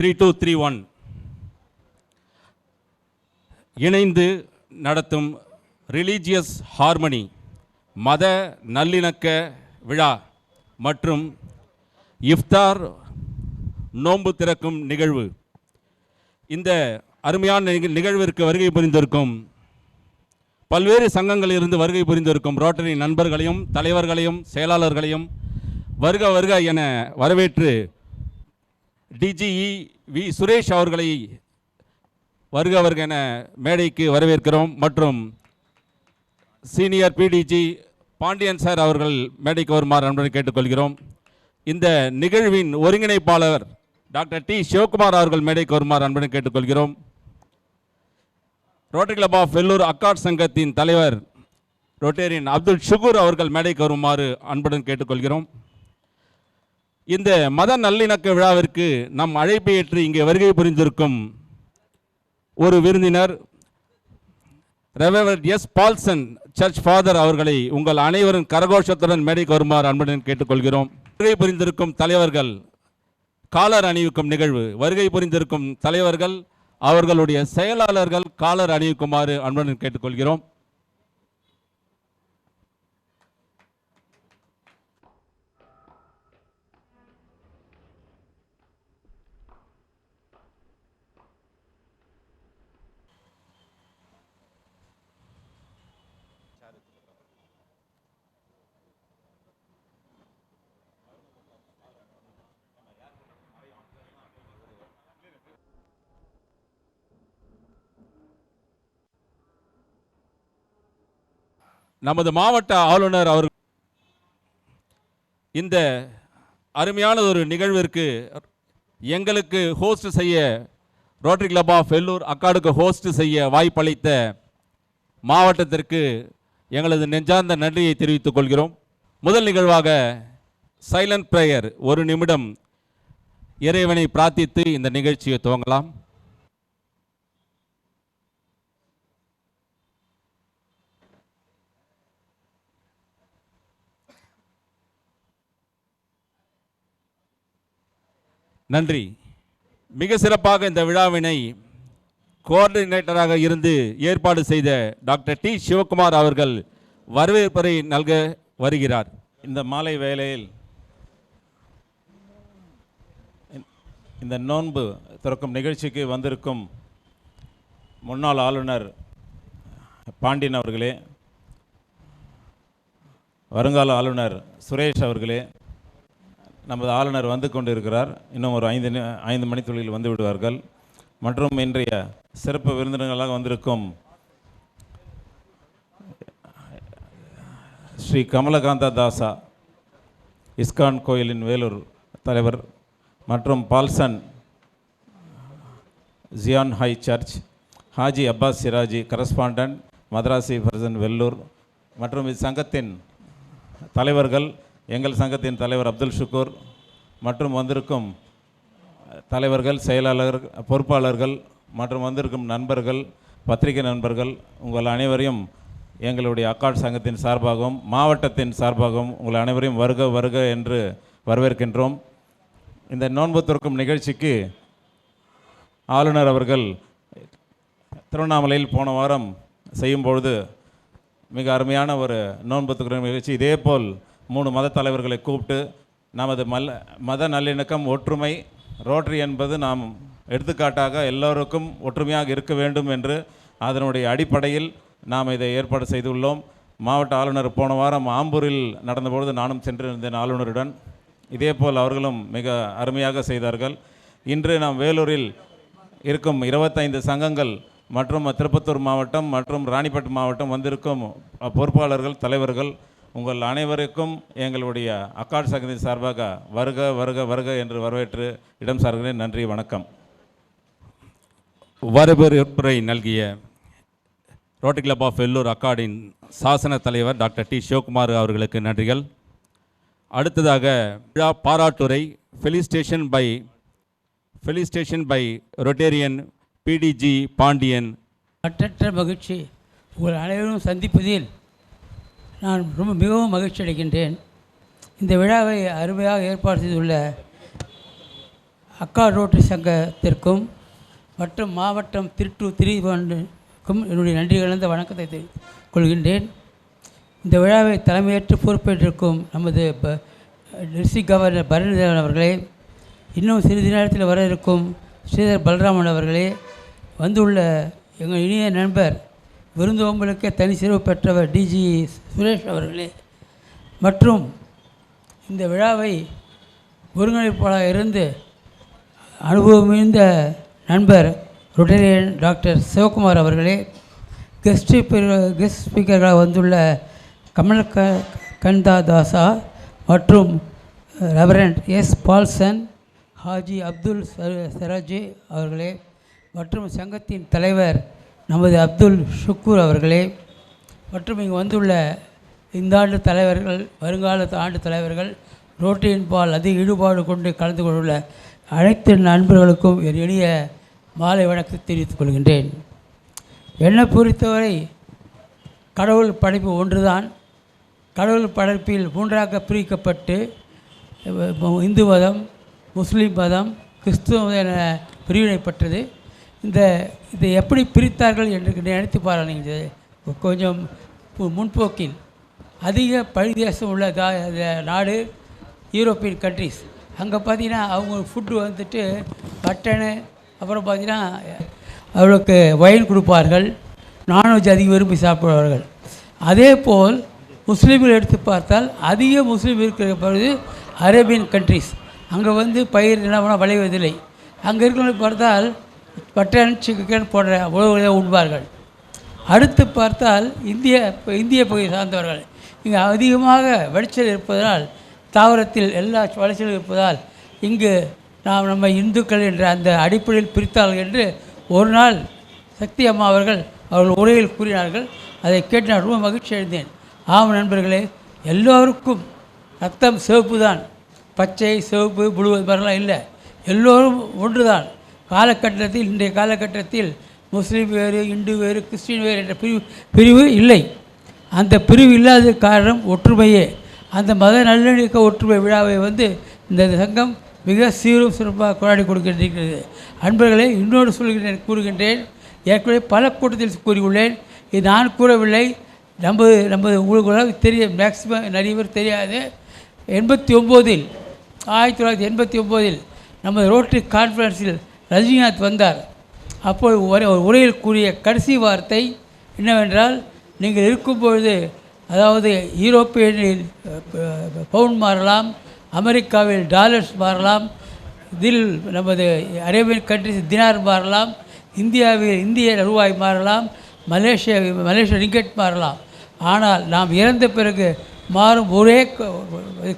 Three two three one. இணைந்து நடத்தும் religious harmony மத நல்லிணக்க விழா மற்றும் இஃப்தார் நோன்பு திறக்கும் நிகழ்வு. இந்த அருமையான நிகழ்விற்கு வருகை புரிந்திருக்கும் பல்வேறு சங்கங்களிலிருந்து வருகை புரிந்திருக்கும் ரோட்டரி நண்பர்களையும் தலைவர்களையும் செயலாளர்களையும் வருக வருக என வரவேற்று டிஜிஇ வி சுரேஷ் அவர்களை வருக வருக என மேடைக்கு வரவேற்கிறோம். மற்றும் சீனியர் பிடிஜி பாண்டியன் சார் அவர்கள் மேடைக்கு வருமாறு அன்புடன் கேட்டுக்கொள்கிறோம். இந்த நிகழ்வின் ஒருங்கிணைப்பாளர் டாக்டர் டி சிவகுமார் அவர்கள் மேடைக்கு வருமாறு அன்புடன் கேட்டுக்கொள்கிறோம். ரோட்டரி கிளப் ஆஃப் வெள்ளூர் அக்காட் சங்கத்தின் தலைவர் ரோட்டேரியன் அப்துல் ஷுகூர் அவர்கள் மேடைக்கு வருமாறு அன்புடன் கேட்டுக்கொள்கிறோம். இந்த மத நல்லிணக்க விழாவிற்கு நம் அழைப்பை ஏற்று இங்கே வருகை புரிந்திருக்கும் ஒரு விருந்தினர் reverend S Paulson church father அவர்களை உங்கள் அனைவரும் கரகோஷத்துடன் மேடைக்கு வருமாறு அன்புடன் கேட்டுக்கொள்கிறோம். வருகை புரிந்திருக்கும் தலைவர்கள் காலர் அணிவிக்கும் நிகழ்வு. வருகை புரிந்திருக்கும் தலைவர்கள் அவர்களுடைய செயலாளர்கள் காலர் அணிவிக்குமாறு அன்புடன் கேட்டுக்கொள்கிறோம். நமது மாவட்ட ஆளுநர் அவர் இந்த அருமையான ஒரு நிகழ்விற்கு எங்களுக்கு ஹோஸ்ட் செய்ய ரோட்டரி கிளப் ஆஃப் வெல்லூர் அக்காடுக்கு ஹோஸ்ட் செய்ய வாய்ப்பளித்த மாவட்டத்திற்கு எங்களது நெஞ்சார்ந்த நன்றியை தெரிவித்துக் கொள்கிறோம். முதல் நிகழ்வாக சைலண்ட் ப்ரேயர் ஒரு நிமிடம் இறைவனை பிரார்த்தித்து இந்த நிகழ்ச்சியை துவங்கலாம். நன்றி. மிக சிறப்பாக இந்த விழாவினை கோஆர்டினேட்டராக இருந்து ஏற்பாடு செய்த டாக்டர் டி. சிவகுமார் அவர்கள் வரவேற்பரை நல்க வருகிறார். இந்த மாலை வேளையில் இந்த நோன்பு திறக்கும் நிகழ்ச்சிக்கு வந்திருக்கும் முன்னாள் ஆளுநர் பாண்டியன் அவர்களே வருங்கால ஆளுநர் சுரேஷ் அவர்களே நமது ஆளுநர் வந்து கொண்டிருக்கிறார். இன்னும் ஒரு ஐந்து ஐந்து மணித்துளியில் வந்து விடுவார்கள். மற்றும் இன்றைய சிறப்பு விருந்தினர்களாக வந்திருக்கும் ஸ்ரீ கமலகாந்தா தாசா இஸ்கான் கோயிலின் வேலூர் தலைவர் மற்றும் Paulson Ziyan high church Haji Abbas Siraji correspondent Madrasi ஃபர்சன் வெல்லூர் மற்றும் இச்சங்கத்தின் தலைவர்கள் எங்கள் சங்கத்தின் தலைவர் அப்துல் ஷுக்கூர் மற்றும் வந்திருக்கும் தலைவர்கள் செயலாளர் பொறுப்பாளர்கள் மற்றும் வந்திருக்கும் நண்பர்கள் பத்திரிகை நண்பர்கள் உங்கள் அனைவரையும் எங்களுடைய அக்காட் சங்கத்தின் சார்பாகவும் மாவட்டத்தின் சார்பாகவும் உங்கள் அனைவரையும் வருக வருக என்று வரவேற்கின்றோம். இந்த நோன்பு துறக்கும் நிகழ்ச்சிக்கு ஆளுநர் அவர்கள் திருவண்ணாமலையில் போன வாரம் செய்யும்பொழுது மிக அருமையான ஒரு நோன்பு துறக்கும் நிகழ்ச்சி. இதேபோல் மூணு மத தலைவர்களை கூப்பிட்டு நமது மல் மத நல்லிணக்கம் ஒற்றுமை ரோட்டரி என்பது நாம் எடுத்துக்காட்டாக எல்லோருக்கும் ஒற்றுமையாக இருக்க வேண்டும் என்று அதனுடைய அடிப்படையில் நாம் இதை ஏற்பாடு செய்துள்ளோம். மாவட்ட ஆளுநர் போன வாரம் ஆம்பூரில் நடந்தபொழுது நானும் சென்றிருந்தேன் ஆளுநருடன். இதேபோல் அவர்களும் மிக அருமையாக செய்தார்கள். இன்று நாம் வேலூரில் இருக்கும் இருபத்தைந்து சங்கங்கள் மற்றும் திருப்பத்தூர் மாவட்டம் மற்றும் ராணிப்பேட்டை மாவட்டம் வந்திருக்கும் பொறுப்பாளர்கள் தலைவர்கள் உங்கள் அனைவருக்கும் எங்களுடைய அக்காட் சங்கத்தின் சார்பாக வருக வருக வருக என்று வரவேற்று இடம் சார்கிறேன். நன்றி வணக்கம். வரவேற்புரை நல்கிய ரோட்டரி கிளப் ஆஃப் வெள்ளூர் அக்காடின் சாசன தலைவர் டாக்டர் டி. சிவகுமார் அவர்களுக்கு நன்றிகள். அடுத்ததாக விழா பாராட்டுரை felicitation by felicitation by rotarian PDG Pandian மற்றற்ற மகிழ்ச்சி உங்கள் அனைவரும் சந்திப்பதில் நான் ரொம்ப மிகவும் மகிழ்ச்சி அடைகின்றேன். இந்த விழாவை அருமையாக ஏற்பாடு செய்துள்ள அக்கா ரோட்டரி சங்கத்திற்கும் மற்றும் மாவட்டம் திருட்டூர் திரிபாண்டுக்கும் என்னுடைய நன்றி கலந்த வணக்கத்தை தெரிவித்துக் கொள்கின்றேன் இந்த விழாவை தலைமையேற்று பொறுப்பேற்றிருக்கும் நமது ப கவர்னர் பரணிதரன் அவர்களே இன்னும் சிறிது நேரத்தில் வர இருக்கும் ஸ்ரீதர் பலராமன் அவர்களே வந்துள்ள எங்கள் இனிய நண்பர் விருந்தோம்பலுக்கே தனி சிறப்பு பெற்றவர் டிஜி சுரேஷ் அவர்களே. மற்றும் இந்த விழாவை ஒருங்கிணைப்பாளராக இருந்து அனுபவம் மிகுந்த நண்பர் ரொட்டேரியன் டாக்டர் சிவகுமார் அவர்களே. கெஸ்ட் கெஸ்ட் ஸ்பீக்கர்களாக வந்துள்ள கமல் க கந்தா தாசா மற்றும் reverend S Paulson Haji Abdul ச- சராஜி அவர்களே. மற்றும் சங்கத்தின் தலைவர் நமது அப்துல் ஷுக்கூர் அவர்களே மற்றும் இங்கு வந்துள்ள இந்த ஆண்டு தலைவர்கள் வருங்கால ஆண்டு தலைவர்கள் ரோட்டியின் பால் அதிக ஈடுபாடு கொண்டு கலந்து கொண்டுள்ள அனைத்து நண்பர்களுக்கும் என் எளிய மாலை வணக்கத்தை தெரிவித்துக் கொள்கின்றேன். என்னை பொறுத்தவரை கடவுள் படைப்பு ஒன்றுதான். கடவுள் படைப்பில் மூன்றாக பிரிக்கப்பட்டு இந்து மதம் முஸ்லீம் மதம் கிறிஸ்துவ மதம் என பிரிவினைப்பட்டது. இந்த இதை எப்படி பிரித்தார்கள் என்று நினைத்து பாருங்கள் கொஞ்சம் முன்போக்கில் அதிக பழிதேசம் உள்ள தா இந்த நாடு யூரோப்பியன் கண்ட்ரிஸ் அங்கே பார்த்தீங்கன்னா அவங்க ஃபுட்டு வந்துட்டு பட்டனு அப்புறம் பார்த்தீங்கன்னா அவளுக்கு ஒயின் கொடுப்பார்கள். நான்வெஜ் அதிகம் விரும்பி சாப்பிடுவார்கள். அதே போல் முஸ்லீம்கள் எடுத்து பார்த்தால் அதிக முஸ்லீம் இருக்கிற பொழுது அரேபியன் கண்ட்ரிஸ் அங்கே வந்து பயிர் நிலவனம் விளைவதில்லை. அங்கே இருக்கிறவங்களுக்கு பார்த்தால் பட்டன் சிக்கன் போன்ற உணவுகளை உண்பார்கள். அடுத்து பார்த்தால் இந்திய இந்திய பகுதியை சார்ந்தவர்கள். இங்கு அதிகமாக விளைச்சல் இருப்பதனால் தாவரத்தில் எல்லா விளைச்சலும் இருப்பதால் இங்கு நாம் நம்ம இந்துக்கள் என்ற அந்த அடிப்படையில் பிரித்தார்கள் என்று ஒரு நாள் சக்தி அம்மா அவர்கள் அவர்கள் உரையில் கூறினார்கள். அதை கேட்டு நான் ரொம்ப மகிழ்ச்சி அடைந்தேன். ஆம் நண்பர்களே எல்லோருக்கும் ரத்தம் சிவப்பு தான் பச்சை சிவப்பு புழு இது மாதிரிலாம் இல்லை. எல்லோரும் ஒன்று தான் காலகட்டத்தில் இன்றைய காலகட்டத்தில் முஸ்லீம் வேறு இந்து வேறு கிறிஸ்டின் வேறு என்ற பிரிவு பிரிவு இல்லை. அந்த பிரிவு இல்லாத காரணம் ஒற்றுமையே. அந்த மத நல்லிணக்க ஒற்றுமை விழாவை வந்து இந்த சங்கம் மிக சீரும் சிறப்பாக கொண்டாடி கொடுக்கின்றது அன்பர்களே இன்னொரு சொல்கிறேன் கூறுகின்றேன். ஏற்கனவே பல கூட்டத்தில் கூறியுள்ளேன். இது நான் கூறவில்லை. நமது நமது உங்களுக்கு தெரிய மேக்சிமம் நிறைய பேர் தெரியாது. எண்பத்தி ஒம்போதில் ஆயிரத்தி தொள்ளாயிரத்தி எண்பத்தி ஒம்போதில் நமது ரோட்டரி கான்ஃபரன்ஸில் ரஜினிகாந்த் வந்தார். அப்போது ஒரே ஒரு உரையில் கூறிய கடைசி வார்த்தை என்னவென்றால் நீங்கள் இருக்கும்பொழுது அதாவது யூரோப்பியனில் பவுண்ட் மாறலாம் அமெரிக்காவில் டாலர்ஸ் மாறலாம் இதில் நமது அரேபியன் கண்ட்ரிஸ் தினார் மாறலாம் இந்தியாவில் இந்திய ரூபாய் மாறலாம் மலேசியா மலேசிய ரிங்கெட் மாறலாம். ஆனால் நாம் இறந்த பிறகு மாறும் ஒரே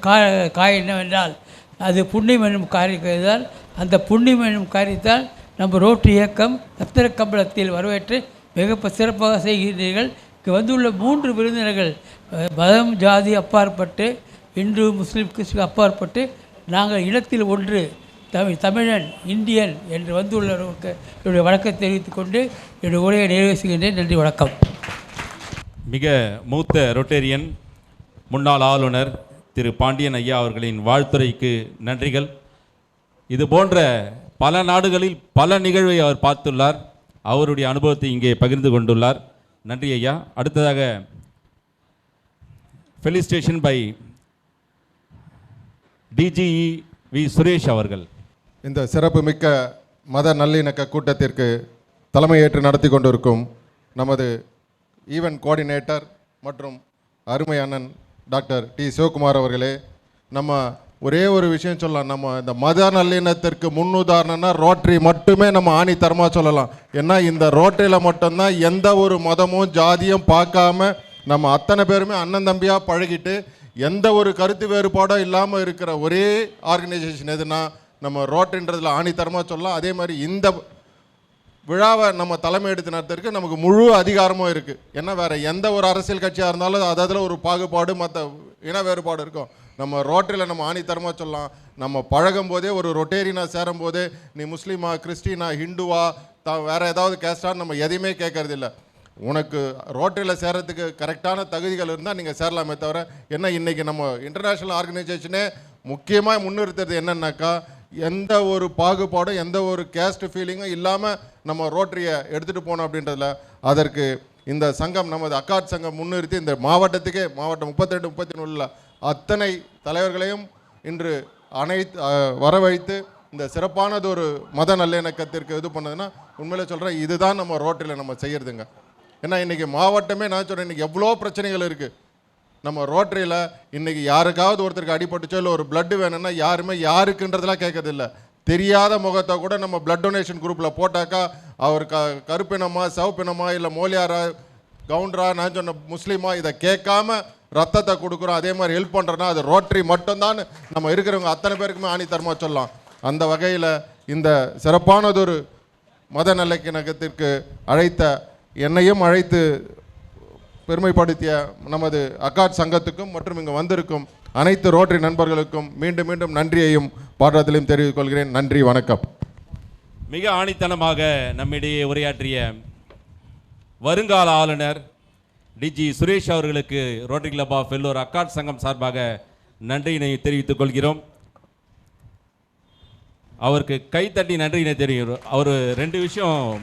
கா- காய் என்னவென்றால் அது புண்ணியம் என்னும் காரியத்தால் அந்த புண்ணியம் எனும் காரியத்தால் நம்ம ரோட்டு இயக்கம் ரத்தின கம்பளத்தில் வரவேற்று மிக சிறப்பாக செய்கின்றீர்கள் இங்கு வந்துள்ள மூன்று விருந்தினர்கள் மதம் ஜாதி அப்பாற்பட்டு இந்து முஸ்லீம் கிறிஸ்துவ அப்பாற்பட்டு நாங்கள் இனத்தில் ஒன்று தமிழ் தமிழன் இந்தியன் என்று வந்துள்ளவர்களுக்கு என்னுடைய வணக்கத்தை தெரிவித்துக் கொண்டு என்னுடைய உரையை நிறைவேற்றுகின்றேன். நன்றி வணக்கம். மிக மூத்த ரொட்டேரியன் முன்னாள் ஆளுநர் திரு பாண்டியன் ஐயா அவர்களின் வாழ்த்துரைக்கு நன்றிகள். இது போன்ற பல நாடுகளில் பல நிகழ்வை அவர் பார்த்துள்ளார். அவருடைய அனுபவத்தை இங்கே பகிர்ந்து கொண்டுள்ளார். நன்றி ஐயா. அடுத்ததாக felicitation by DGE V Suresh அவர்கள். இந்த சிறப்புமிக்க மத நல்லிணக்க கூட்டத்திற்கு தலைமையேற்று நடத்தி கொண்டிருக்கும் நமது ஈவென்ட் கோஆர்டினேட்டர் மற்றும் அருமை அண்ணன் டாக்டர் டி சிவகுமார் அவர்களே நம்ம ஒரே ஒரு விஷயம் சொல்லலாம். நம்ம இந்த மத நல்லிணத்திற்கு முன்னுதாரணம்னா ரோட்டரி மட்டுமே நம்ம ஆணித்தரமாக சொல்லலாம். ஏன்னா இந்த ரோட்டரியில் மட்டும்தான் எந்த ஒரு மதமும் ஜாதியும் பார்க்காம நம்ம அத்தனை பேருமே அண்ணன் தம்பியாக பழகிட்டு எந்த ஒரு கருத்து வேறுபாடும் இல்லாமல் இருக்கிற ஒரே ஆர்கனைசேஷன் எதுனா நம்ம ரோட்டரின்றதில் ஆணித்தரமாக சொல்லலாம். அதே மாதிரி இந்த விழாவை நம்ம தலைமை எடுத்து நடத்துறதுக்கு நமக்கு முழு அதிகாரமும் இருக்குது ஏன்னா வேறு எந்த ஒரு அரசியல் கட்சியாக இருந்தாலும் அதில் ஒரு பாகுபாடு மற்ற இன வேறுபாடு இருக்கும். நம்ம ரோட்டரியில் நம்ம ஆணித்தரமாக சொல்லலாம். நம்ம பழகும் போதே ஒரு ரொட்டேரியனாக சேரும் போதே நீ முஸ்லீமா கிறிஸ்டினா ஹிந்துவா த வேறு ஏதாவது கேஸ்டான்னு நம்ம எதையுமே கேட்கறது இல்லை உனக்கு ரோட்டரியில் சேரத்துக்கு கரெக்டான தகுதிகள் இருந்தால் நீங்கள் சேரலாமே தவிர என்ன இன்றைக்கி நம்ம இன்டர்நேஷ்னல் ஆர்கனைசேஷனே முக்கியமாக முன்னிறுத்துறது என்னென்னாக்கா எந்த ஒரு பாகுபாடும் எந்த ஒரு கேஸ்ட் ஃபீலிங்கும் இல்லாமல் நம்ம ரோட்டரியை எடுத்துகிட்டு போனோம் அப்படின்றதுல. அதற்கு இந்த சங்கம் நமது அக்காட் சங்கம் முன்னிறுத்தி இந்த மாவட்டத்துக்கே மாவட்டம் முப்பத்தெட்டு முப்பத்தி நூலில் அத்தனை தலைவர்களையும் இன்று அனைத்து வரவழைத்து இந்த சிறப்பானது ஒரு மத நல்லிணக்கத்திற்கு இது பண்ணதுன்னா உண்மையிலே சொல்கிறேன் இதுதான் நம்ம ரோட்டரியில் நம்ம செய்கிறதுங்க ஏன்னா இன்றைக்கி மாவட்டமே நான் சொல்கிறேன் இன்றைக்கி எவ்வளோ பிரச்சனைகள் இருக்குது நம்ம ரோட்டரியில் இன்றைக்கி யாருக்காவது ஒருத்தருக்கு அடிபட்டுச்சோ இல்லை ஒரு பிளட்டு வேணும்னா யாருமே யாருக்குன்றதெல்லாம் கேட்கறதில்ல. தெரியாத முகத்தை கூட நம்ம பிளட் டொனேஷன் குரூப்பில் போட்டாக்கா அவர் க கருப்பினமா சவுப்பினமா இல்லை மோலியாரா கவுண்டரா நான் சொன்ன முஸ்லீமா இதை கேட்காம ரத்தத்தை கொடுக்குறோம் அதே மாதிரி ஹெல்ப் பண்ணுறோன்னா அது ரோட்டரி மட்டும்தான். நம்ம இருக்கிறவங்க அத்தனை பேருக்குமே ஆணித்தரமாக சொல்லலாம். அந்த வகையில் இந்த சிறப்பானதொரு மத நல்லிணக்கத்திற்கு அழைத்த என்னையும் அழைத்து பெருமைப்படுத்திய நமது அக்காட் சங்கத்துக்கும் மற்றும் இங்கு வந்திருக்கும் அனைத்து ரோட்டரி நண்பர்களுக்கும் மீண்டும் மீண்டும் நன்றியையும் பாராட்டலையும் தெரிவித்துக் கொள்கிறேன். நன்றி வணக்கம். மிக ஆணித்தனமாக நம்மிடையே உரையாற்றிய வருங்கால ஆளுநர் டிஜி சுரேஷ் அவர்களுக்கு ரோட்டரி கிளப் ஆஃப் எல்லோர் அக்காட் சங்கம் சார்பாக நன்றியினை தெரிவித்துக் கொள்கிறோம். அவருக்கு கைத்தட்டி நன்றியினை தெரியும் அவர் ரெண்டு விஷயம்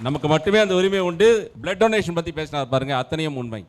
நமக்கு மட்டுமே அந்த உரிமை உண்டு. பிளட் டொனேஷன் பற்றி பேசினார் பாருங்கள் அத்தனையும் உண்மை.